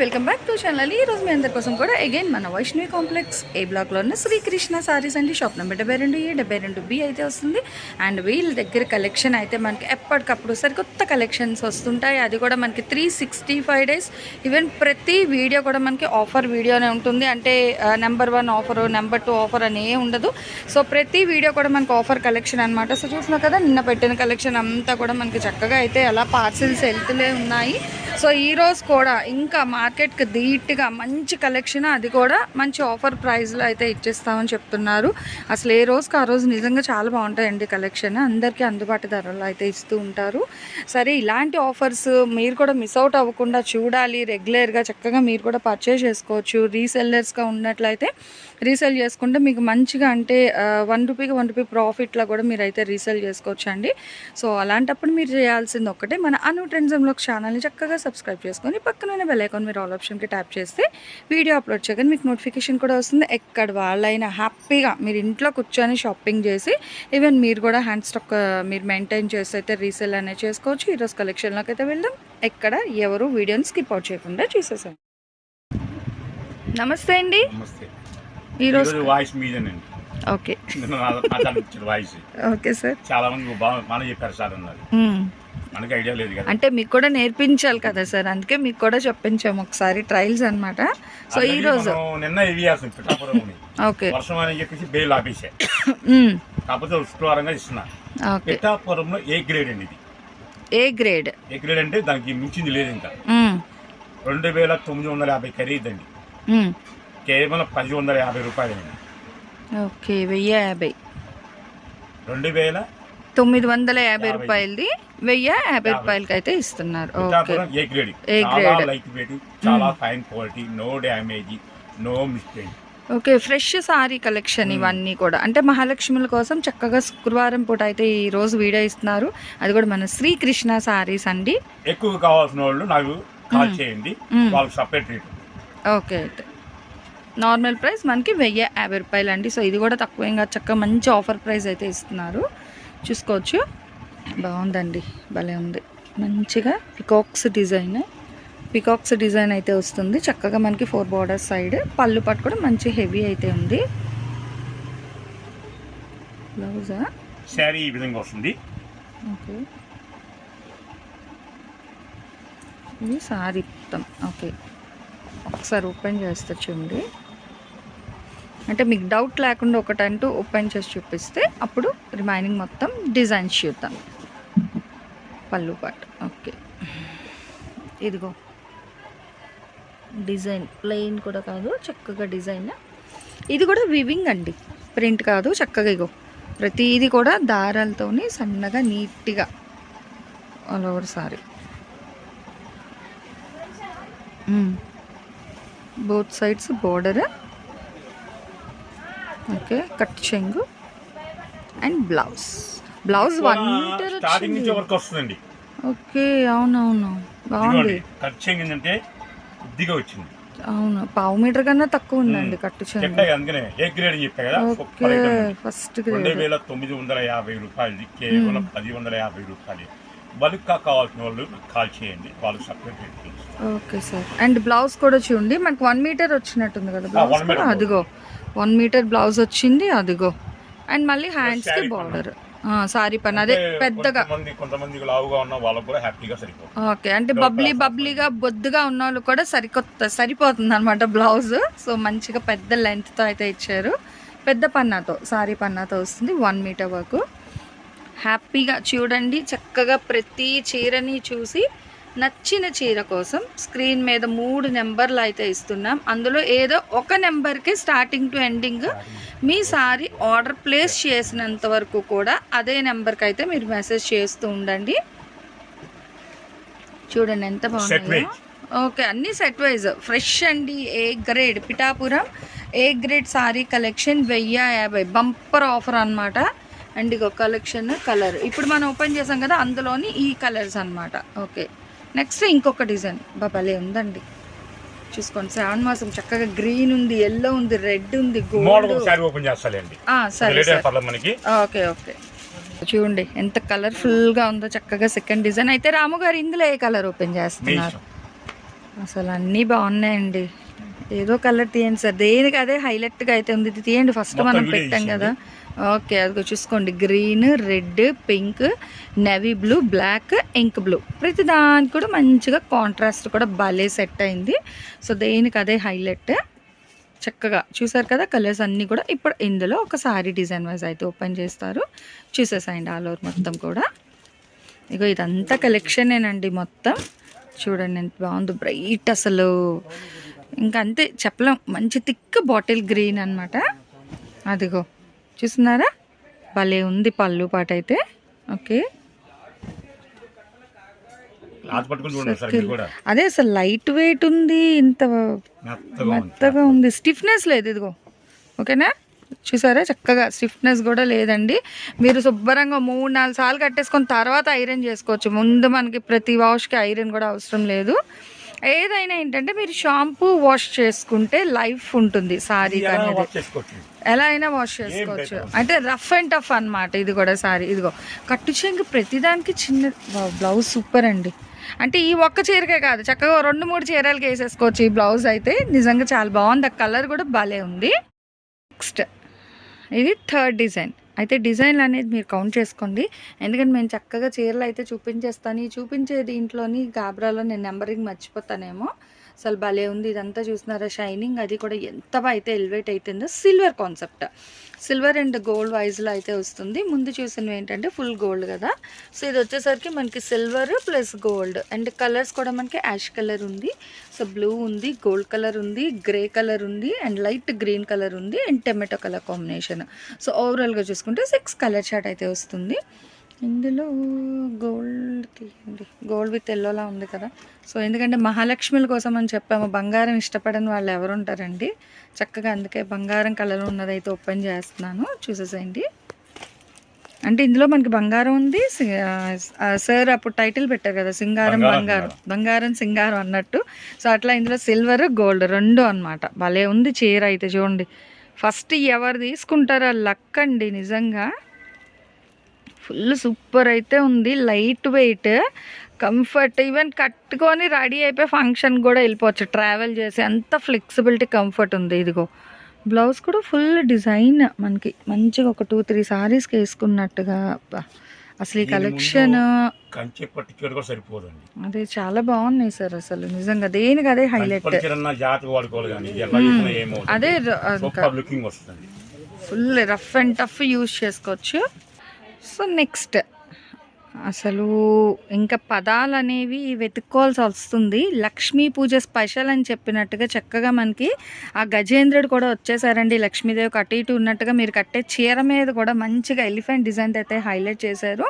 Welcome back to channel ఈ రోజు మీ అందరి కోసం కూడా అగైన్ మన వైష్ణవి కాంప్లెక్స్ ఏ బ్లాక్లో ఉన్న శ్రీకృష్ణ సారీస్ అండి. షాప్ నెంబర్ డెబ్బై రెండు ఏ డెబ్బై రెండు బి అయితే వస్తుంది. అండ్ వీళ్ళ దగ్గర కలెక్షన్ అయితే మనకి ఎప్పటికప్పుడు సరికొత్త కలెక్షన్స్ వస్తుంటాయి. అది కూడా మనకి three sixty five days even ప్రతి వీడియో కూడా మనకి ఆఫర్ వీడియోనే ఉంటుంది. అంటే number one offer number two offer అని ఉండదు. సో ప్రతి వీడియో కూడా మనకి ఆఫర్ కలెక్షన్ అనమాట సో చూసినా కదా నిన్న పెట్టిన కలెక్షన్ అంతా కూడా మనకి చక్కగా అయితే అలా పార్సిల్స్ వెళ్తూనే ఉన్నాయి. సో ఈ రోజు కూడా ఇంకా మా మార్కెట్కి ధీట్గా మంచి కలెక్షన్ అది కూడా మంచి ఆఫర్ ప్రైస్లో అయితే ఇచ్చేస్తామని చెప్తున్నారు. అసలు ఏ రోజుకి ఆ రోజు నిజంగా చాలా బాగుంటాయండి కలెక్షన్. అందరికీ అందుబాటు ధరలో అయితే ఇస్తూ ఉంటారు. సరే ఇలాంటి ఆఫర్స్ మీరు కూడా మిస్ అవుట్ అవ్వకుండా చూడాలి. రెగ్యులర్గా చక్కగా మీరు కూడా పర్చేస్ చేసుకోవచ్చు. రీసెల్లర్స్గా ఉన్నట్లయితే రీసేల్ చేసుకుంటే మీకు మంచిగా అంటే వన్ రూపీకి వన్ రూపీ ప్రాఫిట్లో కూడా మీరు అయితే రీసేల్ చేసుకోవచ్చు అండి సో అలాంటప్పుడు మీరు చేయాల్సింది ఒక్కటే మన అను ట్రెండ్జంలో ఛానల్ని చక్కగా సబ్స్క్రైబ్ చేసుకొని పక్కన బెల్ ఐకాన్ మీరు ఆల్ ఆప్షన్కి ట్యాప్ చేస్తే వీడియో అప్లోడ్ చేయగానే మీకు నోటిఫికేషన్ కూడా వస్తుంది. ఎక్కడ వాళ్ళైనా హ్యాపీగా మీరు ఇంట్లో కూర్చొని షాపింగ్ చేసి ఈవెన్ మీరు కూడా హ్యాండ్ స్టాక్ మీరు మెయింటైన్ చేసి అయితే రీసేల్ అనేది చేసుకోవచ్చు. ఈరోజు కలెక్షన్లోకి అయితే వెళ్దాం. ఎక్కడ ఎవరు వీడియోని స్కిప్ అవుట్ చేయకుండా చూసేసాం నమస్తే అండి. నమస్తే. ఈరోజు వాయిస్ మీదేనండి. ఓకే. వాయిస్. Okay sir. చాలా మంది బాగా బాగా చెప్పారు సార్ అన్నారు. మనకి ఐడియా లేదు కదా. అంటే మీకు కూడా నేర్పించాలి కదా సార్. అందుకే మీకు కూడా చెప్పించాము ఒకసారి ట్రయల్స్ అన్నమాట. సో ఈ రోజు మనం నిన్న ఉంది. ఓకే. వర్షం అని చెప్పేసి బెయిల్ మ్మ్. కాకపోతే శుక్రవారంగా ఇస్తున్నా. పిఠాపురంలో ఏ గ్రేడ్ అండి ఇది? ఏ గ్రేడ్? ఏ గ్రేడ్ అంటే దానికి మించింది లేదు ఇంకా. రెండు వేల తొమ్మిది వందల యాభై ఖరీదండి. కేవలం పది వందల యాభై రూపాయలండి ఓకే వెయ్యి యాభై. రెండు వేల తొమ్మిది వందల యాభై. రూపాయలది వెయ్యి యాభై. రూపాయలకి అయితే ఇస్తున్నారు. Okay. A grade A grade. Light weight చాలా fine quality no damage no mistake. Okay fresh sari collection ఇవన్నీ కూడా. అంటే మహాలక్ష్ముల కోసం చక్కగా శుక్రవారం పూట అయితే ఈ రోజు వీడియో ఇస్తున్నారు. అది కూడా మన శ్రీకృష్ణ సారీస్ అండి. ఎక్కువ కావాల్సిన వాళ్ళు నాకు కాల్ చేయండి. వాళ్ళకి సపరేట్ రేట్ ఓకే అయితే. నార్మల్ ప్రైస్ మనకి వెయ్యి యాభై రూపాయలు అండి. సో ఇది కూడా తక్కువ ఇంకా చక్కగా మంచి ఆఫర్ ప్రైస్ అయితే ఇస్తున్నారు. చూసుకోవచ్చు. బాగుందండి. భలే ఉంది. మంచిగా పికాక్స్ డిజైన్. పికాక్స్ డిజైన్ అయితే వస్తుంది. చక్కగా మనకి ఫోర్ బార్డర్స్ సైడ్. పళ్ళు పట్టు కూడా మంచి హెవీ అయితే ఉంది. బ్లౌజా? శారీ ఈ విధంగా వస్తుంది. ఓకే. ఇది సారీ మొత్తం. ఓకే. ఒకసారి ఓపెన్ చేస్తే చూడండి. అంటే మీకు డౌట్ లేకుండా ఒకటంటూ ఓపెన్ చేసి చూపిస్తే అప్పుడు రిమైనింగ్ మొత్తం డిజైన్స్ చూద్దాం. పళ్ళు పాటు ఓకే ఇదిగో. డిజైన్ ప్లెయిన్ కూడా కాదు చక్కగా డిజైన్ ఇది కూడా వివింగ్ అండి. ప్రింట్ కాదు చక్కగా ఇగో. ప్రతిదీ కూడా దారాలతో సన్నగా నీట్గా all over sari both sides border okay cut చెంగు and blouse. Blouse one metre starting నుంచి వర్క్ వస్తుందండి. ఓకే అవునవును. బాగుంది. ఇదిగోండి ఖర్చు ఏంటంటే కొద్దిగా వచ్చింది. అవును పావు మీటర్ కన్నా తక్కువ ఉందండి కట్టు చెంగు. అందుకనే ఏ గ్రేడ్ చెప్పా కదా ఓకే. ఫస్ట్ రెండు గ్రేడ్ వేల తొమ్మిది వందల యాభై రూపాయలది కేవలం పది వందల యాభై రూపాయలు. బల్క్గా కావాల్సిన వాళ్ళు కాల్ చేయండి separate. Okay sir. And blouse కూడా చూడండి మనకు వన్ మీటర్ వచ్చినట్టుంది కదా బ్లౌజ్ కూడా అదిగో. వన్ మీటర్ బ్లౌజ్ వచ్చింది అదిగో. అండ్ మళ్ళీ హ్యాండ్స్కి బార్డర్ సారీ పని అదే పెద్దగా. కొంతమంది కొంతమంది లావుగా ఉన్న వాళ్ళకు కూడా హ్యాపీగా సరిపోతుంది. ఓకే అంటే బబ్లీ బబ్లీగా బొద్దుగా ఉన్న వాళ్ళు కూడా సరికొత్త సరిపోతుంది అనమాట బ్లౌజ్ సో మంచిగా పెద్ద లెంత్తో అయితే ఇచ్చారు. పెద్ద పన్నాతో సారీ పన్నాతో వస్తుంది వన్ మీటర్ వరకు. హ్యాపీగా చూడండి చక్కగా ప్రతి చీరని చూసి నచ్చిన చీర కోసం స్క్రీన్ మీద మూడు నెంబర్లు అయితే ఇస్తున్నాం. అందులో ఏదో ఒక నెంబర్కి స్టార్టింగ్ టు ఎండింగ్ మీ సారీ ఆర్డర్ ప్లేస్ చేసినంత వరకు కూడా అదే నెంబర్కి అయితే మీరు మెసేజ్ చేస్తూ ఉండండి. చూడండి ఎంత wise. ఓకే అన్ని సెట్ వైజ్ ఫ్రెష్ అండి A grade Pithapuram A grade sari collection వెయ్యి యాభై. బంపర్ ఆఫర్ అన్నమాట. అండ్ ఇగో కలెక్షన్ కలర్. ఇప్పుడు మనం ఓపెన్ చేసాం కదా అందులోని ఈ కలర్స్ అన్నమాట. ఓకే. నెక్స్ట్ ఇంకొక డిజైన్ బాబాలే ఉందండి. చూసుకోండి శ్రావణ మాసం చక్కగా గ్రీన్ ఉంది ఎల్లో ఉంది రెడ్ ఉంది గోల్డ్ ఒకసారి ఓపెన్ చేస్తాలేండి. సరే మనకి. Okay okay. చూడండి ఎంత కలర్ఫుల్గా ఉందో చక్కగా సెకండ్ డిజైన్ అయితే రాము గారు ఇందులో ఏ కలర్ ఓపెన్ చేస్తున్నారు. అసలు అన్నీ బాగున్నాయండి. ఏదో కలర్ తీయండి సార్. దేనికి అదే హైలైట్గా అయితే ఉంది. ఇది తీయండి. ఫస్ట్ మనం పెట్టాం. కదా. ఓకే అదిగో చూసుకోండి. Green red pink navy blue black ink blue ప్రతి దానికి కూడా మంచిగా కాంట్రాస్ట్ కూడా భలే సెట్ అయింది. సో దేనికి అదే హైలైట్ చక్కగా చూసారు కదా కలర్స్ అన్నీ కూడా ఇప్పుడు ఇందులో ఒక సారీ డిజైన్ వైజ్ అయితే ఓపెన్ చేస్తారు. చూసేసాయండి ఆల్ ఓవర్ మొత్తం కూడా. ఇగో ఇదంతా కలెక్షనేనండి మొత్తం. చూడండి ఎంత బాగుంది బ్రైట్ అసలు. ఇంకా అంతే చెప్పలేం. మంచి థిక్ బాటిల్ గ్రీన్ అన్నమాట. అదిగో. చూస్తున్నారా? భలే ఉంది పళ్ళు పాట అయితే. ఓకే. అదే అసలు లైట్ వెయిట్ ఉంది ఇంత మెత్తగా ఉంది. మెత్తగా ఉంది. స్టిఫ్నెస్ లేదు ఇదిగో. ఓకేనా? చూసారా? చక్కగా స్టిఫ్నెస్ కూడా లేదండి. మీరు శుభ్రంగా మూడు నాలుగు సార్లు కట్టేసుకొని తర్వాత ఐరన్ చేసుకోవచ్చు. ముందు మనకి ప్రతి వాష్కి ఐరన్ కూడా అవసరం లేదు. ఏదైనా ఏంటంటే మీరు షాంపూ వాష్ చేసుకుంటే లైఫ్ ఉంటుంది సారీ అనేది ఎలా అయినా వాష్ చేసుకోవచ్చు. అయితే రఫ్ అండ్ టఫ్ అన్నమాట ఇది కూడా సారీ. ఇదిగో కట్టు చెంగు ప్రతిదానికి చిన్న బ్లౌజ్ సూపర్ అండి. అంటే ఈ ఒక్క చీరకే కాదు చక్కగా రెండు మూడు చీరలకి వేసేసుకోవచ్చు ఈ బ్లౌజ్ అయితే. నిజంగా చాలా బాగుంది. ఆ కలర్ కూడా భలే ఉంది. నెక్స్ట్ ఇది థర్డ్ డిజైన్. అయితే డిజైన్లు అనేది మీరు కౌంట్ చేసుకోండి. ఎందుకంటే మేము చక్కగా చీరలు అయితే చూపించేస్తాను. ఈ చూపించే దీంట్లోని గాబ్రాలో నేను నెంబరింగ్ మర్చిపోతానేమో. అసలు భలే ఉంది ఇదంతా చూస్తున్నారా? షైనింగ్ అది కూడా ఎంత అయితే ఎలివేట్ అవుతుందో silver concept. Silver and gold వైజ్లో అయితే వస్తుంది. ముందు చూసినవి ఏంటంటే ఫుల్ గోల్డ్ కదా. సో ఇది వచ్చేసరికి మనకి silver plus gold. And colours కూడా మనకి యాష్ కలర్ ఉంది. సో బ్లూ ఉంది గోల్డ్ కలర్ ఉంది గ్రే కలర్ ఉంది అండ్ లైట్ గ్రీన్ కలర్ ఉంది and tomato colour combination. So ఓవరాల్గా చూసుకుంటే సిక్స్ కలర్ షార్ట్ అయితే వస్తుంది. ఇందులో గోల్డ్ తీయండి గోల్డ్ విత్ ఎల్లోలా ఉంది కదా. సో ఎందుకంటే మహాలక్ష్మిల కోసం అని చెప్పాము. బంగారం ఇష్టపడని వాళ్ళు ఎవరు ఉంటారండి చక్కగా అందుకే బంగారం కలర్ ఉన్నదైతే ఓపెన్ చేస్తున్నాను. చూసేసేయండి. అంటే ఇందులో మనకి బంగారం ఉంది. సార్ అప్పుడు టైటిల్ పెట్టారు కదా సింగారం బంగారం, బంగారం. సింగారం అన్నట్టు. సో అట్లా ఇందులో సిల్వర్ గోల్డ్ రెండు అన్నమాట. భలే ఉంది చీర అయితే చూడండి. ఫస్ట్ ఎవరు తీసుకుంటారో లక్ అండి నిజంగా. ఫుల్ సూపర్ అయితే ఉంది. లైట్ వెయిట్ కంఫర్ట్ ఈవెన్ కట్టుకొని రెడీ అయిపోయి ఫంక్షన్ కూడా వెళ్ళిపోవచ్చు. ట్రావెల్ చేసి అంత ఫ్లెక్సిబిలిటీ కంఫర్ట్ ఉంది. ఇదిగో బ్లౌజ్ కూడా ఫుల్ డిజైన్ మనకి. మంచిగా ఒక టూ త్రీ సారీస్కి వేసుకున్నట్టుగా. అసలు ఈ కలెక్షన్ కంచి పట్టు చీర కూడా సరిపోదండి. అదే చాలా బాగున్నాయి సార్ అసలు. నిజంగా దేనికి అదే హైలైట్ అదే full rough and tough use చేసుకోవచ్చు. సో నెక్స్ట్ అసలు ఇంకా పదాలు అనేవి వెతుక్కోవాల్సి వస్తుంది. లక్ష్మీ పూజ స్పెషల్ అని చెప్పినట్టుగా చక్కగా మనకి ఆ గజేంద్రుడు కూడా వచ్చేసారండి. లక్ష్మీదేవికి అటు ఇటు ఉన్నట్టుగా మీరు కట్టే చీర మీద కూడా మంచిగా ఎలిఫెంట్ డిజైన్ అయితే హైలైట్ చేశారు.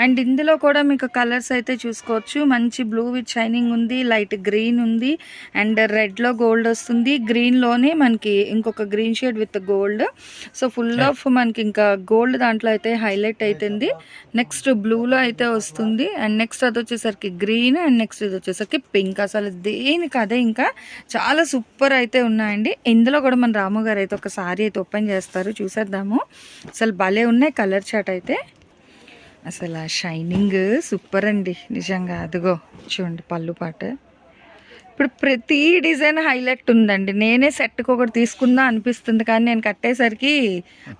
అండ్ ఇందులో కూడా మీకు కలర్స్ అయితే చూసుకోవచ్చు. మంచి బ్లూ విత్ షైనింగ్ ఉంది లైట్ గ్రీన్ ఉంది అండ్ రెడ్లో గోల్డ్ వస్తుంది. గ్రీన్లోనే మనకి ఇంకొక green shade with gold. So full of మనకి ఇంకా గోల్డ్ దాంట్లో అయితే హైలైట్ అవుతుంది నెక్స్ట్ బ్లూలో అయితే వస్తుంది. అండ్ నెక్స్ట్ అది వచ్చేసరికి గ్రీన్ అండ్ నెక్స్ట్ ఇది వచ్చేసరికి పింక్ అసలు దేనికి అదే ఇంకా చాలా సూపర్ అయితే ఉన్నాయండి. ఇందులో కూడా మన రాము గారు అయితే ఒక సారీ అయితే ఓపెన్ చేస్తారు. చూసేద్దాము. అసలు భలే ఉన్నాయి కలర్ చాట్ అయితే. అసలు ఆ షైనింగ్ సూపర్ అండి. నిజంగా అదిగో చూడండి పళ్ళు పాట. ఇప్పుడు ప్రతి డిజైన్ హైలైట్ ఉందండి. నేనే సెట్కి ఒకటి తీసుకుందా అనిపిస్తుంది కానీ నేను కట్టేసరికి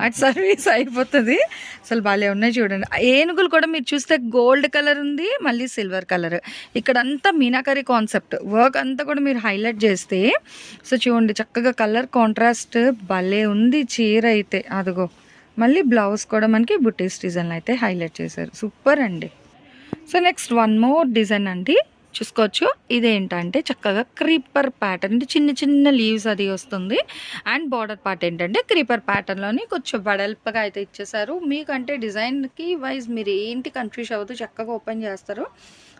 అటు సర్వీస్ అయిపోతుంది. అసలు భలే ఉన్నాయి చూడండి. ఏనుగులు కూడా మీరు చూస్తే గోల్డ్ కలర్ ఉంది మళ్ళీ సిల్వర్ కలర్. ఇక్కడ అంతా మీనాకరీ కాన్సెప్ట్. వర్క్ అంతా కూడా మీరు హైలైట్ చేస్తే సో చూడండి చక్కగా కలర్ కాంట్రాస్ట్ భలే ఉంది చీర అయితే. అదిగో మళ్ళీ బ్లౌజ్ కూడా మనకి బుటీస్ డిజైన్ అయితే హైలైట్ చేశారు. సూపర్ అండి. So next one more design అండి. చూసుకోవచ్చు. ఇదేంటంటే చక్కగా క్రీపర్ ప్యాటర్న్ అంటే చిన్న చిన్న లీవ్స్ అది వస్తుంది. అండ్ బార్డర్ పార్ట్ ఏంటంటే క్రీపర్ ప్యాటర్న్లోని కొంచెం వెడల్పగా అయితే ఇచ్చేసారు మీకంటే డిజైన్కి వైజ్ మీరు ఏంటి కన్ఫ్యూజ్ అవ్వదు చక్కగా ఓపెన్ చేస్తారు.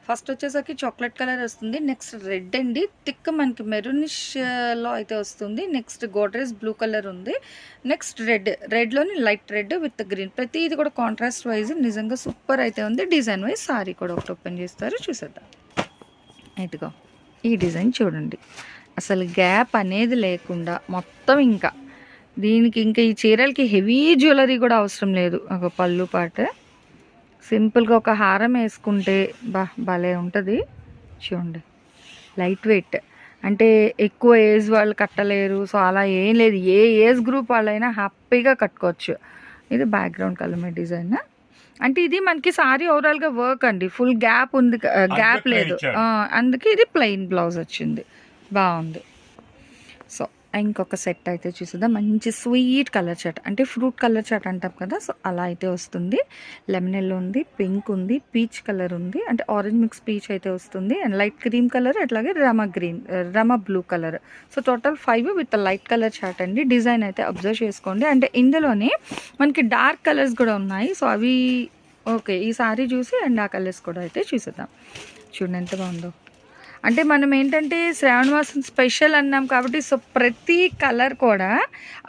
ఫస్ట్ వచ్చేసరికి చాక్లెట్ కలర్ వస్తుంది. నెక్స్ట్ రెడ్ అండి. థిక్ మనకి మెరూనిష్లో uh, అయితే వస్తుంది. నెక్స్ట్ గోడ్రేజ్ బ్లూ కలర్ ఉంది. నెక్స్ట్ రెడ్ రెడ్లోని లైట్ రెడ్ విత్ గ్రీన్ ప్రతి ఇది కూడా కాంట్రాస్ట్ వైజ్ నిజంగా సూపర్ అయితే ఉంది. డిజైన్ వైజ్ సారీ కూడా ఒకటి ఓపెన్ చేస్తారు. చూసేద్దాం. ఇదిగో ఈ డిజైన్ చూడండి. అసలు గ్యాప్ అనేది లేకుండా మొత్తం ఇంకా. దీనికి ఇంకా ఈ చీరలకి హెవీ జ్యువెలరీ కూడా అవసరం లేదు. ఒక పళ్ళు పాట. సింపుల్గా ఒక హారం వేసుకుంటే బా భలే ఉంటుంది. చూడండి. Light weight. అంటే ఎక్కువ ఏజ్ వాళ్ళు కట్టలేరు. సో అలా ఏం లేదు. ఏ ఏజ్ గ్రూప్ వాళ్ళైనా హ్యాపీగా కట్టుకోవచ్చు. ఇది బ్యాక్గ్రౌండ్ కలర్ మీ డిజైన్. అంటే ఇది మనకి సారీ ఓవరాల్గా వర్క్ అండి. ఫుల్ గ్యాప్ ఉంది గ్యాప్ లేదు. అందుకే ఇది ప్లెయిన్ బ్లౌజ్ వచ్చింది. బాగుంది. ఇంకొక సెట్ అయితే చూసేద్దాం. మంచి స్వీట్ కలర్ చాట్ అంటే ఫ్రూట్ కలర్ చాట్ అంటాం కదా సో అలా అయితే వస్తుంది. లెమన్ ఎల్లో ఉంది పింక్ ఉంది పీచ్ కలర్ ఉంది అంటే ఆరెంజ్ మిక్స్ పీచ్ అయితే వస్తుంది. అండ్ లైట్ క్రీమ్ కలర్ అట్లాగే Rama green Rama blue colour. So total five with light colour chart అండి. డిజైన్ అయితే అబ్జర్వ్ చేసుకోండి. అంటే ఇందులోనే మనకి డార్క్ కలర్స్ కూడా ఉన్నాయి. సో అవి ఓకే ఈ సారీ చూసి అండ్ ఆ కలర్స్ కూడా అయితే చూసేద్దాం. చూడండి ఎంత బాగుందో. అంటే మనం ఏంటంటే శ్రావణ మాసం స్పెషల్ అన్నాం కాబట్టి సో ప్రతి కలర్ కూడా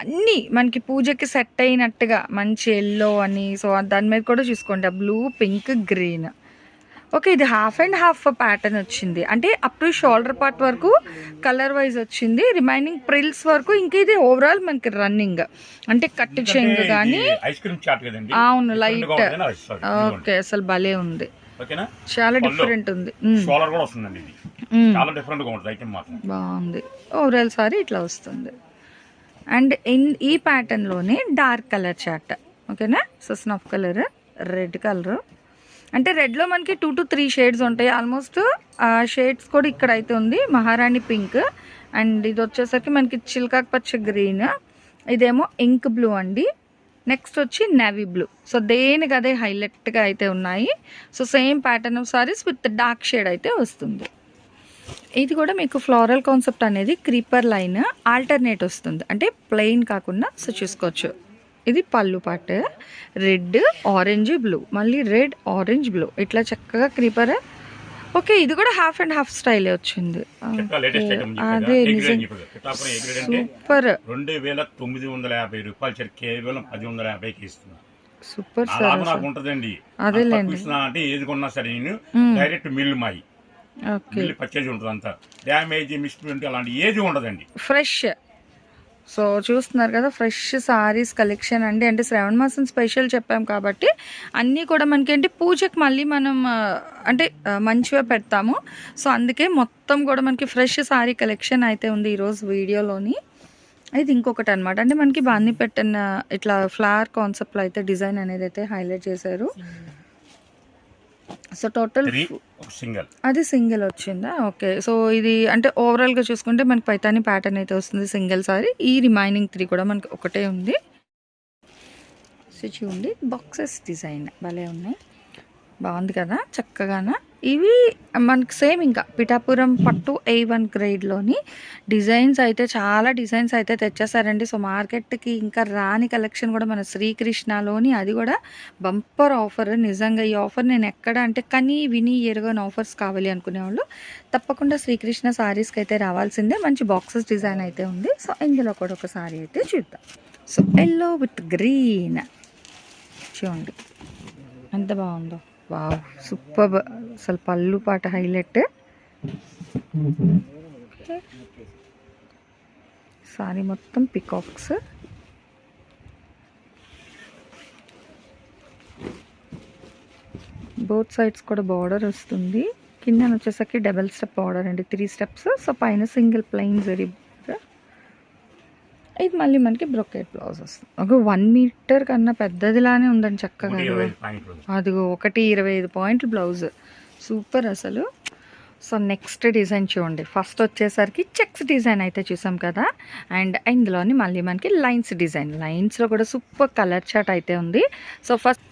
అన్నీ మనకి పూజకి సెట్ అయినట్టుగా మంచి ఎల్లో అని సో దాని మీద కూడా చూసుకోండి. బ్లూ పింక్ గ్రీన్ ఓకే ఇది హాఫ్ అండ్ హాఫ్ ప్యాటర్న్ వచ్చింది. అంటే అప్ టు షోల్డర్ పార్ట్ వరకు కలర్ వైజ్ వచ్చింది. రిమైనింగ్ ప్రిల్స్ వరకు ఇంకా ఇది ఓవరాల్ మనకి రన్నింగ్ అంటే కట్టు చెంగు కానీ అవును లైట్. ఓకే అసలు భలే ఉంది. చాలా. డిఫరెంట్ ఉంది. చాలా డిఫరెంట్గా ఉంటుంది ఐటమ్ మాత్రం. బాగుంది. ఓవరాల్ సారీ ఇట్లా వస్తుంది. అండ్ ఇన్ ఈ ప్యాటర్న్లోనే డార్క్ కలర్ చాట్ ఓకేనా so snuff colour red colour అంటే రెడ్లో మనకి టూ టు త్రీ షేడ్స్ ఉంటాయి. ఆల్మోస్ట్ ఆ షేడ్స్ కూడా ఇక్కడ అయితే ఉంది. మహారాణి పింక్ అండ్ ఇది వచ్చేసరికి మనకి చిల్కాక్ పచ్చ గ్రీన్ ఇదేమో ఇంక్ బ్లూ అండి. నెక్స్ట్ వచ్చి నేవీ బ్లూ సో దేనికి అదే హైలైట్గా అయితే ఉన్నాయి. So same pattern of saris with dark shade అయితే వస్తుంది. ఇది కూడా మీకు ఫ్లోరల్ కాన్సెప్ట్ అనేది క్రీపర్ లైన్ ఆల్టర్నేట్ వస్తుంది. అంటే ప్లెయిన్ కాకుండా సో చూసుకోవచ్చు. ఇది పళ్ళు పాట రెడ్ ఆరెంజ్ బ్లూ మళ్ళీ రెడ్ ఆరెంజ్ బ్లూ ఇట్లా చక్కగా క్రీపర్ ఓకే ఇది కూడా హాఫ్ అండ్ హాఫ్ స్టైలే వచ్చింది. అదే సూపర్ రెండు వేల తొమ్మిది వందల యాభై రూపాయలు సరే కేవలం పది వందల యాభైకి ఇస్తున్నా. సూపర్ సార్ నాకు ఉంటదండి. అదేలేండి. తక్కువ ఇస్తున్నా అంటే ఏది కొన్నా సరే నేను. డైరెక్ట్ మిల్ మాయి. ఓకే. మిల్ పర్చేజ్ ఉంటుంది అంతా. డ్యామేజ్ మిస్ప్రింట్ అలాంటి ఏది ఉండదండి. ఫ్రెష్ సో చూస్తున్నారు కదా ఫ్రెష్ సారీస్ కలెక్షన్ అండి. అంటే శ్రావణ మాసం స్పెషల్ చెప్పాం కాబట్టి అన్నీ కూడా మనకి ఏంటి పూజకి మళ్ళీ మనం అంటే మంచిగా పెడతాము. సో అందుకే మొత్తం కూడా మనకి ఫ్రెష్ సారీ కలెక్షన్ అయితే ఉంది ఈరోజు వీడియోలోని. ఇది ఇంకొకటి అనమాట అంటే మనకి బాన్ని పెట్టిన ఇట్లా ఫ్లవర్ కాన్సెప్ట్లో అయితే డిజైన్ అనేది అయితే హైలైట్ చేశారు. సో టోటల్ సింగల్ అది సింగిల్ వచ్చిందా? ఓకే సో ఇది అంటే ఓవరాల్గా చూసుకుంటే మనకి పైతాని ప్యాటర్న్ అయితే వస్తుంది సింగిల్ సారీ. ఈ రిమైనింగ్ త్రీ కూడా మనకి ఒకటే ఉంది. స్విచ్ ఉంది బాక్సెస్ డిజైన్ భలే ఉన్నాయి. బాగుంది కదా? చక్కగాన? ఇవి మనకు సేమ్ ఇంకా పిఠాపురం పట్టు ఏ వన్ గ్రేడ్లోని డిజైన్స్ అయితే చాలా డిజైన్స్ అయితే తెచ్చేసారండి. సో మార్కెట్కి ఇంకా రాని కలెక్షన్ కూడా మన శ్రీకృష్ణలోని అది కూడా బంపర్ ఆఫర్. నిజంగా ఈ ఆఫర్ నేను ఎక్కడ అంటే కనీ విని ఎరగని ఆఫర్స్ కావాలి అనుకునేవాళ్ళు. తప్పకుండా శ్రీకృష్ణ సారీస్కి అయితే రావాల్సిందే. మంచి బాక్సెస్ డిజైన్ అయితే ఉంది. సో ఇందులో కూడా ఒక సారీ అయితే చూద్దాం. సో ఎల్లో విత్ గ్రీన్ చూడండి. ఎంత బాగుందో. Wow super. అసలు పళ్ళు పాట హైలైట్. సారీ మొత్తం పికాక్స్. బోత్ సైడ్స్ కూడా బార్డర్ వస్తుంది. కింద వచ్చేసరికి డబల్ స్టెప్ బార్డర్ అండి. Three steps. సో పైన సింగిల్ ప్లెయిన్ జరీ ఇది మళ్ళీ మనకి బ్రొకెట్ బ్లౌజ్ వస్తుంది. ఒక వన్ మీటర్ కన్నా పెద్దదిలానే ఉందండి చక్కగా. అదిగో ఒకటి ఇరవై ఐదు పాయింట్లు బ్లౌజ్. సూపర్ అసలు. సో నెక్స్ట్ డిజైన్ చూడండి. ఫస్ట్ వచ్చేసరికి చెక్స్ డిజైన్ అయితే చూసాం కదా. అండ్ ఇందులోని మళ్ళీ మనకి లైన్స్ డిజైన్ లైన్స్లో కూడా సూపర్ కలర్ చాట్ అయితే ఉంది. సో ఫస్ట్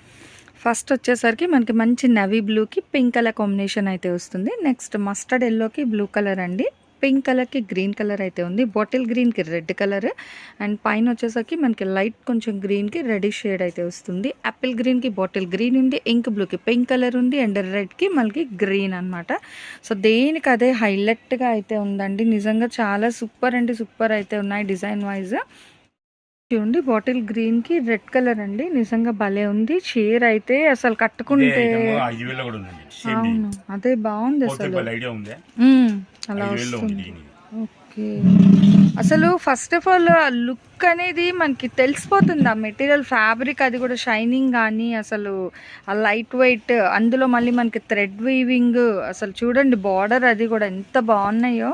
ఫస్ట్ వచ్చేసరికి మనకి మంచి నవీ బ్లూకి పింక్ కలర్ కాంబినేషన్ అయితే వస్తుంది. నెక్స్ట్ మస్టర్డ్ ఎల్లోకి బ్లూ కలర్ అండి. పింక్ కలర్కి గ్రీన్ కలర్ అయితే ఉంది. బాటిల్ గ్రీన్కి రెడ్ కలర్. అండ్ పైన వచ్చేసరికి మనకి లైట్ కొంచెం గ్రీన్కి రెడ్ షేడ్ అయితే వస్తుంది. యాపిల్ గ్రీన్కి బాటిల్ గ్రీన్ ఉంది. ఇంక్ బ్లూకి పింక్ కలర్ ఉంది. అండ్ రెడ్కి మనకి గ్రీన్ అన్నమాట. సో దేనికి అదే హైలైట్గా అయితే ఉందండి. నిజంగా చాలా సూపర్ అంటే సూపర్ అయితే ఉన్నాయి డిజైన్ వైజ్. చూడండి బాటిల్ గ్రీన్కి రెడ్ కలర్ అండి. నిజంగా భలే ఉంది. చీర అయితే అసలు కట్టుకుంటే అవును. అదే బాగుంది అసలు. అలా వస్తుంది. ఓకే. అసలు ఫస్ట్ ఆఫ్ ఆల్ ఆ లుక్ అనేది మనకి తెలిసిపోతుంది. ఆ మెటీరియల్ ఫ్యాబ్రిక్ అది కూడా షైనింగ్ కానీ అసలు ఆ లైట్ వెయిట్ అందులో మళ్ళీ మనకి థ్రెడ్ వీవింగ్ అసలు చూడండి బార్డర్ అది కూడా ఎంత బాగున్నాయో.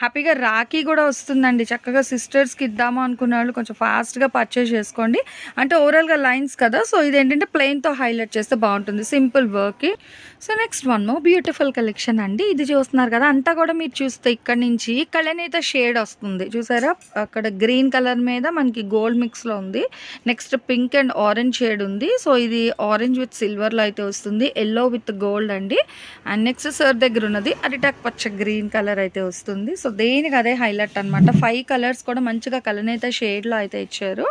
హ్యాపీగా రాఖీ కూడా వస్తుందండి. చక్కగా సిస్టర్స్కి ఇద్దాము అనుకున్న వాళ్ళు కొంచెం ఫాస్ట్గా పర్చేస్ చేసుకోండి. అంటే ఓవరాల్గా లైన్స్ కదా సో ఇది ఏంటంటే ప్లెయిన్తో హైలైట్ చేస్తే బాగుంటుంది. సింపుల్ వర్క్కి so next one more beautiful collection అండి. ఇది చూస్తున్నారు కదా అంతా కూడా మీరు చూస్తే ఇక్కడ నుంచి కళనేత షేడ్ వస్తుంది. చూసారా? అక్కడ గ్రీన్ కలర్ మీద మనకి గోల్డ్ మిక్స్లో ఉంది. Next pink and orange shade ఉంది. సో ఇది ఆరెంజ్ విత్ సిల్వర్లో అయితే వస్తుంది. ఎల్లో విత్ గోల్డ్ అండి. అండ్ నెక్స్ట్ సర్ దగ్గర ఉన్నది అరిటాక్ పచ్చ గ్రీన్ కలర్ అయితే వస్తుంది. సో దేనికి అదే హైలైట్ అనమాట ఫైవ్ కలర్స్ కూడా మంచిగా కలనేత షేడ్లో అయితే ఇచ్చారు.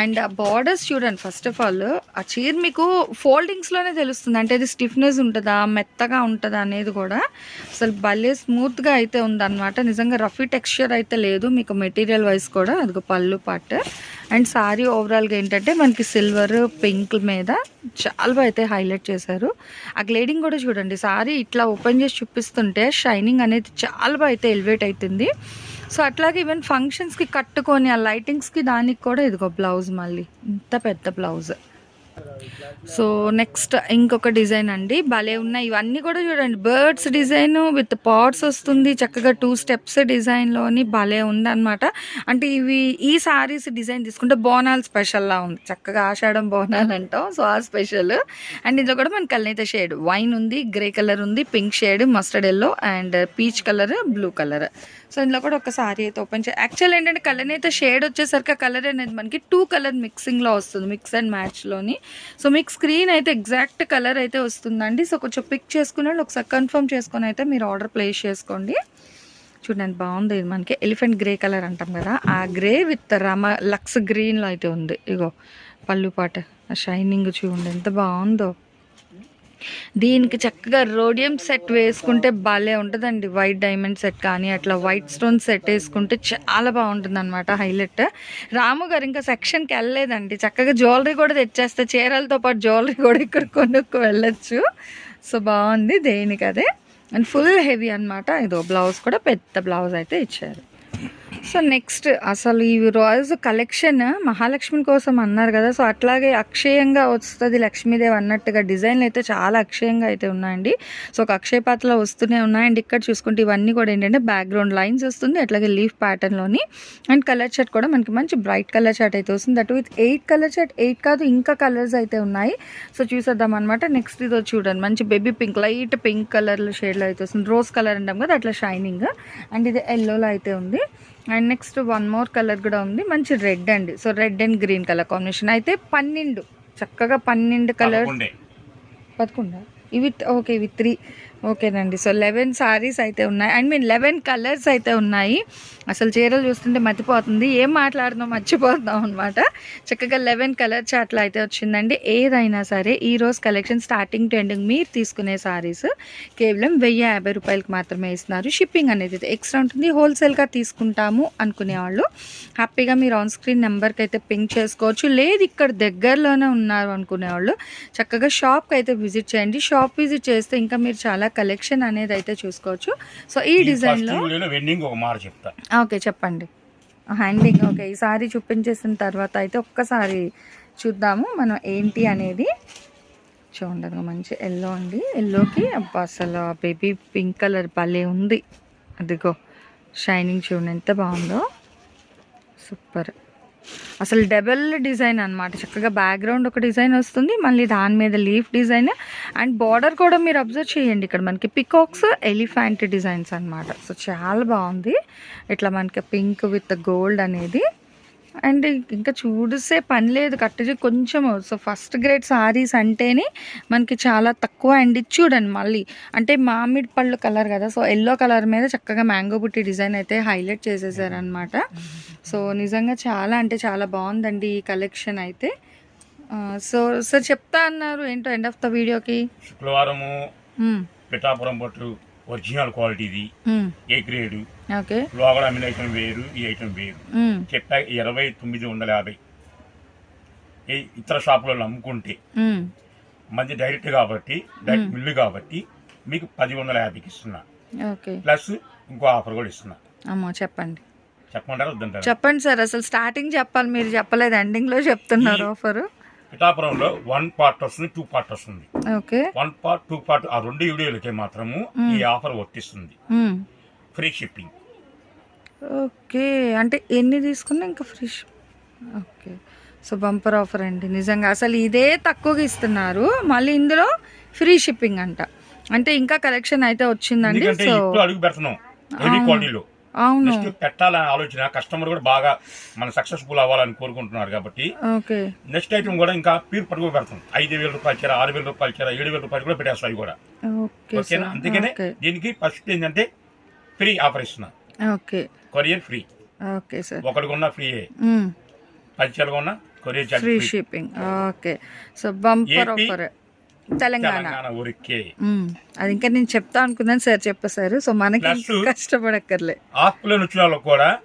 అండ్ ఆ బార్డర్స్ చూడండి ఫస్ట్ ఆఫ్ ఆల్ ఆ చీర మీకు ఫోల్డింగ్స్లోనే తెలుస్తుంది. అంటే ఇది స్టిఫ్నెస్ ఉంటుందా మెత్తగా ఉంటుందా అనేది కూడా అసలు భలే స్మూత్గా అయితే ఉందన్నమాట. నిజంగా రఫీ టెక్స్చర్ అయితే లేదు. మీకు మెటీరియల్ వైజ్ కూడా అదిగో పళ్ళు పార్ట్ అండ్ సారీ ఓవరాల్గా ఏంటంటే మనకి సిల్వర్ పింక్ మీద చాలా బాగా అయితే హైలైట్ చేశారు. ఆ గ్లేడింగ్ కూడా చూడండి. సారీ ఇట్లా ఓపెన్ చేసి చూపిస్తుంటే షైనింగ్ అనేది చాలా బాగా అయితే ఎలివేట్ అవుతుంది సో అట్లాగే ఈవెన్ ఫంక్షన్స్కి కట్టుకొని ఆ లైటింగ్స్కి దానికి కూడా ఇదిగో బ్లౌజ్ మళ్ళీ. ఇంత పెద్ద బ్లౌజ్ సో నెక్స్ట్ ఇంకొక డిజైన్ అండి. భలే ఉన్నాయి. ఇవన్నీ కూడా చూడండి. బర్డ్స్ డిజైన్ విత్ పాట్స్ వస్తుంది. చక్కగా టూ స్టెప్స్ డిజైన్లోని భలే ఉందన్నమాట. అంటే ఇవి ఈ సారీస్ డిజైన్ తీసుకుంటే బోనాలు స్పెషల్లా ఉంది. చక్కగా ఆషాఢం బోనాలు అంటాం. సో ఆ స్పెషల్. అండ్ ఇందులో కూడా మనకి కల్నైతే షేడ్. వైన్ ఉంది గ్రే కలర్ ఉంది pink shade mustard yellow and peach colour blue colour. So ఇందులో కూడా ఒక సారీ అయితే ఓపెన్ చే యాక్చువల్ ఏంటంటే కలర్ అయితే షేడ్ వచ్చేసరికి ఆ కలర్ అనేది మనకి టూ కలర్ మిక్సింగ్లో వస్తుంది. మిక్స్ అండ్ మ్యాచ్లోని. సో మీకు స్క్రీన్ అయితే ఎగ్జాక్ట్ కలర్ అయితే వస్తుందండి. సో కొంచెం పిక్ చేసుకుని ఒకసారి కన్ఫర్మ్ చేసుకొని అయితే మీరు ఆర్డర్ ప్లేస్ చేసుకోండి. చూడండి బాగుంది. ఇది మనకి ఎలిఫెంట్ గ్రే కలర్ అంటాం కదా. ఆ గ్రే విత్ రమ లక్స్ గ్రీన్లో అయితే ఉంది. ఇగో పళ్ళు పాట. షైనింగ్ చూడండి ఎంత బాగుందో. దీనికి చక్కగా రోడియం సెట్ వేసుకుంటే భలే ఉంటుందండి. వైట్ డైమండ్ సెట్ కానీ అట్లా వైట్ స్టోన్ సెట్ వేసుకుంటే చాలా బాగుంటుంది అనమాట హైలైట్ రాము గారు ఇంకా సెక్షన్కి వెళ్ళలేదండి. చక్కగా జ్యువెలరీ కూడా తెచ్చేస్తే చీరలతో పాటు జ్యువెలరీ కూడా ఇక్కడ కొనుక్కు వెళ్ళొచ్చు. సో బాగుంది దేనికి అదే అండ్ ఫుల్ హెవీ అన్నమాట. ఇదో బ్లౌజ్ కూడా పెద్ద బ్లౌజ్ అయితే ఇచ్చారు. సో నెక్స్ట్ అసలు ఈ రోజు కలెక్షన్ మహాలక్ష్మి కోసం అన్నారు కదా. సో అట్లాగే అక్షయంగా వస్తుంది లక్ష్మీదేవి అన్నట్టుగా డిజైన్లు అయితే చాలా అక్షయంగా అయితే ఉన్నాయండి. సో ఒక అక్షయ పాత్రలో వస్తూనే ఉన్నాయండి ఇక్కడ చూసుకుంటే ఇవన్నీ కూడా ఏంటంటే బ్యాక్గ్రౌండ్ లైన్స్ వస్తుంది. అట్లాగే లీఫ్ ప్యాటర్న్లోని అండ్ కలర్ షర్ట్ కూడా మనకి మంచి బ్రైట్ కలర్ షర్ట్ అయితే వస్తుంది. That with eight colour shirt eight కాదు ఇంకా కలర్స్ అయితే ఉన్నాయి. సో చూసేద్దాం అనమాట నెక్స్ట్ ఇది చూడండి. మంచి baby pink light pink colour షేడ్లో అయితే వస్తుంది. రోజ్ కలర్ అంటాం కదా అట్లా షైనింగ్ అండ్ ఇది ఎల్లోలో అయితే ఉంది. And next one more colour కూడా ఉంది. మంచి రెడ్ అండి. So red and green colour combination. అయితే పన్నెండు. చక్కగా పన్నెండు కలర్ పదకొండే. ఇవి ఓకే ఇవి త్రీ. ఓకేనండి. సో లెవెన్ సారీస్ అయితే ఉన్నాయి. ఐ మీన్ లెవెన్ కలర్స్ అయితే ఉన్నాయి. అసలు చీరలు చూస్తుంటే మర్చిపోతుంది ఏం మాట్లాడుతున్నాం? మర్చిపోతున్నాం అనమాట చక్కగా లెవెన్ కలర్ చాట్లు అయితే వచ్చిందండి. ఏదైనా సరే ఈ రోజు కలెక్షన్ స్టార్టింగ్ టు ఎండింగ్ మీరు తీసుకునే సారీస్ కేవలం వెయ్యి యాభై రూపాయలకి మాత్రమే ఇస్తున్నారు. షిప్పింగ్ అనేది అయితే ఎక్స్ట్రా ఉంటుంది. హోల్సేల్గా తీసుకుంటాము అనుకునే వాళ్ళు. హ్యాపీగా మీరు ఆన్ స్క్రీన్ నెంబర్కి అయితే పింక్ చేసుకోవచ్చు. లేదు ఇక్కడ దగ్గరలోనే ఉన్నారు అనుకునే వాళ్ళు. చక్కగా షాప్కి అయితే విజిట్ చేయండి. షాప్ విజిట్ చేస్తే ఇంకా మీరు చాలా కలెక్షన్ అనేది అయితే చూసుకోవచ్చు. సో ఈ డిజైన్లో ఓకే చెప్పండి. Handing okay. ఈ సారీ చూపించేసిన తర్వాత అయితే ఒక్కసారి చూద్దాము. మనం ఏంటి అనేది చూడండి మంచి ఎల్లో అండి. ఎల్లోకి అబ్బా అసలు బేబీ పింక్ కలర్ భలే ఉంది. అదిగో షైనింగ్ చూడండి ఎంత బాగుందో. సూపర్ అసలు డబల్ డిజైన్ అనమాట చక్కగా బ్యాక్గ్రౌండ్ ఒక డిజైన్ వస్తుంది. మళ్ళీ దాని మీద లీఫ్ డిజైన్ అండ్ బార్డర్ కూడా మీరు అబ్జర్వ్ చేయండి. ఇక్కడ మనకి పికాక్స్ ఎలిఫెంట్ డిజైన్స్ అనమాట సో చాలా బాగుంది. ఇట్లా మనకి పింక్ విత్ గోల్డ్ అనేది. అండ్ ఇంకా చూడిస్తే పని లేదు కట్టేసి కొంచెం సో ఫస్ట్ గ్రేడ్ సారీస్ అంటేనే మనకి చాలా తక్కువ అండ్ చూడండి మళ్ళీ. అంటే మామిడి పళ్ళు కలర్ కదా సో ఎల్లో కలర్ మీద చక్కగా మ్యాంగో బుట్టి డిజైన్ అయితే హైలైట్ చేసేసారనమాట సో నిజంగా చాలా అంటే చాలా బాగుందండి ఈ కలెక్షన్ అయితే. సో సార్ చెప్తా అన్నారు ఏంటో ఎండ్ ఆఫ్ ద వీడియోకి? శుక్రవారము పిఠాపురం పట్టు ఒరిజినల్ క్వాలిటీది ఏ గ్రేడు? లోగడ అమ్మిన ఐటమ్ వేరు ఈ ఐటమ్ వేరు. చెప్పా ఇరవై తొమ్మిది వందల యాభై. ఇతర షాపులలో అమ్ముకుంటే మంది డైరెక్ట్ కాబట్టి డైరెక్ట్. మిల్లు కాబట్టి మీకు పది వందల యాభైకి ఇస్తున్నా. ఓకే. ప్లస్ ఇంకో ఆఫర్ కూడా ఇస్తున్నా. అమ్మో చెప్పండి. చెప్పమంటారా చెప్పండి సార్ అసలు స్టార్టింగ్ చెప్పాలి మీరు చెప్పలేదు ఎండింగ్లో చెప్తున్నారు ఆఫర్. పిఠాపురంలో వన్ పార్ట్ వస్తుంది టూ పార్ట్ వస్తుంది. Okay. One part two part ఆ రెండు వీడియోలకి మాత్రము. ఈ ఆఫర్ వర్తిస్తుంది. Free shipping. ఓకే. అంటే ఎన్ని తీసుకున్నా ఇంకా free okay. So bumper offer అండి. నిజంగా అసలు ఇదే తక్కువగా ఇస్తున్నారు. మళ్ళీ ఇందులో ఫ్రీ షిప్పింగ్ అంట. అంటే ఇంకా కలెక్షన్ అయితే వచ్చిందండి. సో అడుగు అవును. పెట్టాలని ఆలోచన. కస్టమర్ కూడా బాగా మన సక్సెస్ఫుల్ అవ్వాలని కోరుకుంటున్నారు కాబట్టి. ఓకే. నెక్స్ట్ ఐటమ్ కూడా ఇంకా పీర్ పట్టుకు పెడతాం. ఐదు వేల రూపాయలు చీర ఆరు వేల రూపాయలు చీర ఏడు వేల రూపాయలు కూడా పెట్టేస్తాం అవి కూడా. ఓకే ఓకేనా? అందుకనే దీనికి ఫస్ట్ ఏంటంటే ఫ్రీ ఆఫర్ ఇస్తున్నా. Okay. Courier free. Okay sir. ఒకటి కొన్నా ఫ్రీ పది చీరలు కొన్నా courier charge free shipping. Okay. So bumper offer. Telangana. ఊరికే. అది ఇంకా నేను చెప్తా అనుకున్నాను సార్ చెప్పేశారు సో మనకి కష్టపడక్కర్లే. ఆఫ్లైన్ వచ్చిన వాళ్ళకి కూడా.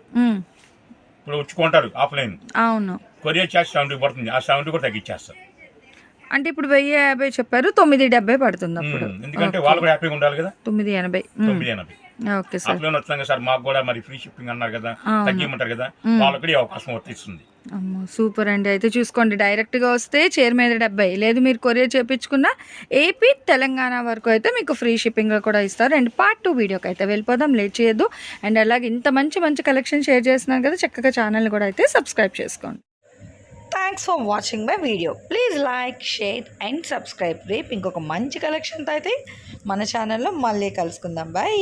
ఇప్పుడు వచ్చుకుంటారు ఆఫ్లైన్. అవును. కొరియర్ చార్జ్ సెవెంటీ పడుతుంది. ఆ సెవెంటీ కూడా తగ్గించేస్తారు. అంటే ఇప్పుడు వెయ్యి యాభై చెప్పారు తొమ్మిది డెబ్బై పడుతుంది అప్పుడు. ఎందుకంటే. వాళ్ళు కూడా హ్యాపీగా ఉండాలి కదా. తొమ్మిది ఎనభై. మ్మ్. తొమ్మిది ఎనభై. Okay sir. మాకు కూడా మరి ఫ్రీ షిప్పింగ్ అన్నారు కదా. తగ్గిమంటారు కదా. వాళ్ళకి కూడా అవకాశం వర్తిస్తుంది. అమ్మో సూపర్ అండి. అయితే చూసుకోండి డైరెక్ట్గా వస్తే చైర్ మీద డెబ్బై. లేదు మీరు కొరియర్ చేయించుకున్న ఏపీ తెలంగాణ వరకు అయితే మీకు ఫ్రీ షిప్పింగ్లో కూడా ఇస్తారు. అండ్ పార్ట్ టూ వీడియోకి అయితే వెళ్ళిపోదాం. లేట్ చేయొద్దు. అండ్ అలాగే ఇంత మంచి మంచి కలెక్షన్ షేర్ చేస్తున్నాను కదా చక్కగా ఛానల్ కూడా అయితే సబ్స్క్రైబ్ చేసుకోండి. Thanks for watching my video please like share and subscribe రేపు ఇంకొక మంచి కలెక్షన్తో అయితే మన ఛానల్లో మళ్ళీ కలుసుకుందాం. బాయ్